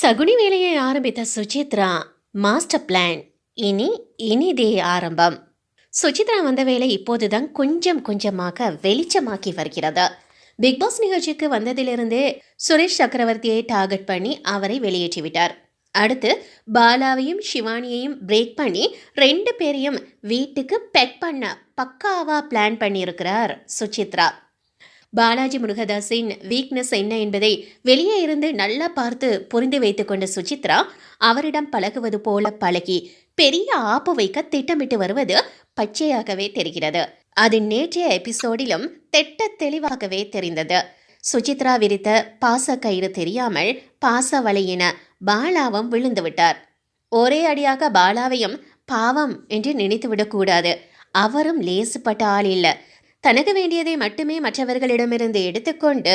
சகுனி வேலையை ஆரம்பித்த Suchitra master plan இனி இனிதே ஆரம்பம். சுசித்ரா வந்த வேலை இப்போதுதான் கொஞ்சம் கொஞ்சமாக வெளிச்சமாக்கி வருகிறது. பிக் பாஸ் நிகழ்ச்சிக்கு வந்ததிலிருந்தே சுரேஷ் சக்கரவர்த்தியை டார்கெட் பண்ணி அவரை வெளியேற்றி விட்டார் அடுத்து பாலாவையும் சிவானியையும் பிரேக் பண்ணி ரெண்டு பேரையும் வீட்டுக்கு பெக் பண்ண பக்காவா பிளான் பண்ணியிருக்கிறார் சுசித்ரா. பாலாஜி முருகதாஸின் வீக்னஸ் என்ன என்பதை வெளியே இருந்து நல்லா பார்த்து புரிந்து வைத்துக்கொண்ட சுசித்ரா அவரிடம் பழகுவது போல பழகி பெரிய ஆப்பு வைக்க திட்டமிட்டு வருவது பச்சையாகவே தெரிகிறது. அது நேற்றைய எபிசோடிலும் திட்ட தெளிவாகவே தெரிந்தது. சுசித்ரா விரித்த பாச கயிறு தெரியாமல் பாச வலையின பாலாவும் விழுந்து விட்டார். ஒரே அடியாக பாலாவையும் பாவம் என்று நினைத்துவிடக்கூடாது அவரும் லேசுப்பட்ட ஆள் இல்லை. தனக்கு வேண்டியதை மட்டுமே மற்றவர்களிடமிருந்து எடுத்துக்கொண்டு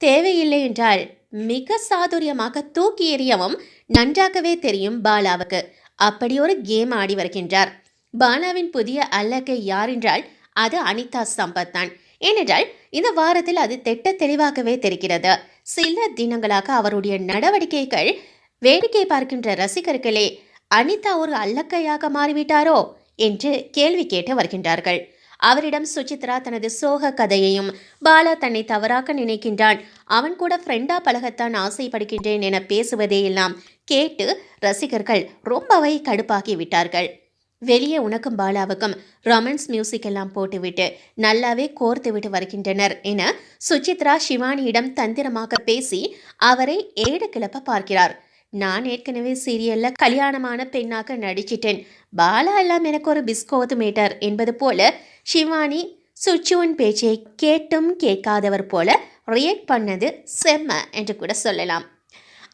தேவையில்லை என்றால் மிக சாதுரியமாக தூக்கி எறியவும் நன்றாகவே தெரியும் பாலாவுக்கு. அப்படி ஒரு கேம் ஆடி வருகின்றார். பாலாவின் புதிய அல்லக்கை யார் என்றால் அது அனிதா சம்பத் தான். ஏனென்றால் இந்த வாரத்தில் அது திட்ட தெளிவாகவே தெரிகிறது. சில தினங்களாக அவருடைய நடவடிக்கைகள் வேடிக்கை பார்க்கின்ற ரசிகர்களே அனிதா ஒரு அல்லக்கையாக மாறிவிட்டாரோ? என்று கேள்வி கேட்டு வருகின்றார்கள். அவரிடம் சுசித்ரா தனது சோக கதையையும் பாலா தன்னை தவறாக நினைக்கின்றான். அவன் கூட ஃப்ரெண்டா பழகத்தான் ஆசைப்படுகின்றேன் என பேசுவதே எல்லாம் கேட்டு ரசிகர்கள் ரொம்பவே கடுப்பாகி விட்டார்கள். வெளியே உனக்கும் பாலாவுக்கும் ரொமான்ஸ் மியூசிக் எல்லாம் போட்டுவிட்டு நல்லாவே கோர்த்து விட்டு வருகின்றனர் என சுசித்ரா சிவானியிடம் தந்திரமாக பேசி அவரை ஏடு கிளப்ப பார்க்கிறார். நான் ஏற்கனவே சீரியல்ல கல்யாணமான பெண்ணாக நடிச்சிட்டேன். பாலா எல்லாம் எனக்கு ஒரு பிஸ்கோத் மேட்டர் என்பது போல ஷிவானி சுச்சுவன் பேச்சை கேட்டும் கேட்காதவர் போல ரியாக்ட் பண்ணது செம்ம என்று கூட சொல்லலாம்.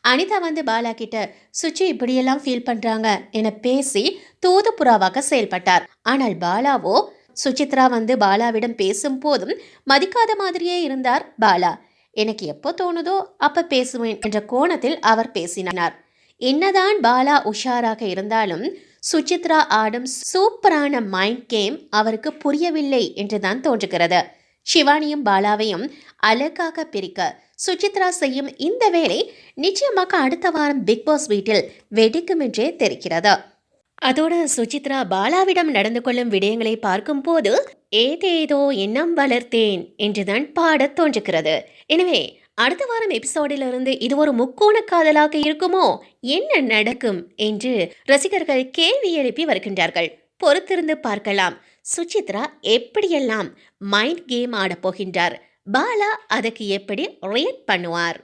அனிதா வந்து பாலா கிட்ட சுச்சு இப்படியெல்லாம் ஃபீல் பண்றாங்க என பேசி தூது புறாவாக செயல்பட்டார். ஆனால் பாலாவோ சுசித்ரா வந்து பாலாவிடம் பேசும் போதும் மதிக்காத மாதிரியே இருந்தார் பாலா. எனக்கு எப்போ தோணுதோ அப்ப பேசுவேன் என்ற கோணத்தில் அவர் பேசினார். என்னதான் பாலா உஷாராக இருந்தாலும் சுசித்ரா ஆடும் சூப்பரான மைண்ட் கேம் அவருக்கு புரியவில்லை என்றுதான் தோன்றுகிறது. சிவானியும் பாலாவையும் அழகாக பிரிக்க சுசித்ரா செய்யும் இந்த வேலை நிச்சயமாக அடுத்த வாரம் பிக் பாஸ் வீட்டில் வெடிக்கும் என்றே தெரிகிறது. அதோடு சுசித்ரா பாலாவிடம் நடந்து கொள்ளும் விடயங்களை பார்க்கும்போது ஏதேதோ எண்ணம் வளர்த்தேன் என்றுதான் பாடத் தோன்றுகிறது. எனவே அடுத்த வாரம் எபிசோடிலிருந்து இது ஒரு முக்கோண காதலாக இருக்குமோ? என்ன நடக்கும்? என்று ரசிகர்கள் கேள்வி எழுப்பி வருகின்றார்கள். பொறுத்திருந்து பார்க்கலாம். சுசித்ரா எப்படியெல்லாம் மைண்ட் கேம் ஆடப் போகின்றார்? பாலா அதுக்கு எப்படி ரியட் பண்ணுவார்?